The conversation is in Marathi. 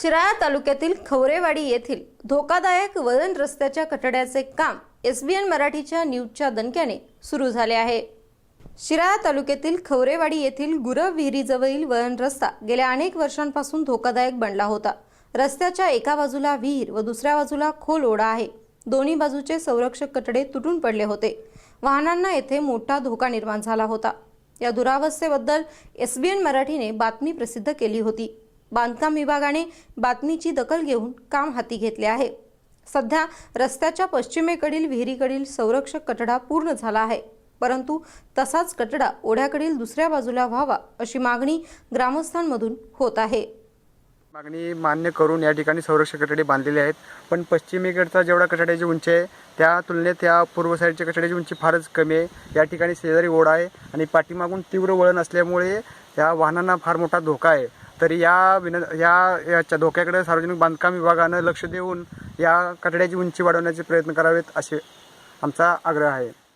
शिराळा तालुक्यातील खवरेवाडी येथील धोकादायक वळण रस्त्याच्या कठड्याचे काम एस वी एन मराठीच्या न्यूजच्या दणक्याने सुरू झाले आहे. शिराळा तालुक्यातील खवरेवाडी येथील गुरव विहिरीजवळील वळण रस्ता गेल्या अनेक वर्षांपासून धोकादायक बनला होता. रस्त्याच्या एका बाजूला विहीर व दुसऱ्या बाजूला खोल ओढा आहे. दोन्ही बाजूचे संरक्षक कठडे तुटून पडले होते. वाहनांना येथे मोठा धोका निर्माण झाला होता. या दुरावस्थेबद्दल एस वी एन मराठीने बातमी प्रसिद्ध केली होती. बांधकाम विभागाने बातमीची दखल घेऊन काम हाती घेतले आहे. सध्या रस्त्याच्या पश्चिमेकडील विहिरीकडील संरक्षक कटडा पूर्ण झाला आहे. परंतु तसाच कटडा ओढ्याकडील दुसऱ्या बाजूला व्हावा अशी मागणी ग्रामस्थांमधून होत आहे. मागणी मान्य करून या ठिकाणी संरक्षक कठडे बांधलेले आहेत. पण पश्चिमेकडचा जेवढा कटड्याची उंची आहे त्या तुलनेत त्या पूर्व साईडच्या कटड्याची उंची फारच कमी आहे. या ठिकाणी शेजारी ओढा आहे आणि पाठीमागून तीव्र वळण असल्यामुळे त्या वाहनांना फार मोठा धोका आहे. तर या विन या याच्या धोक्याकडे सार्वजनिक बांधकाम विभागानं लक्ष देऊन या कठड्याची उंची वाढवण्याचे प्रयत्न करावेत असे आमचा आग्रह आहे.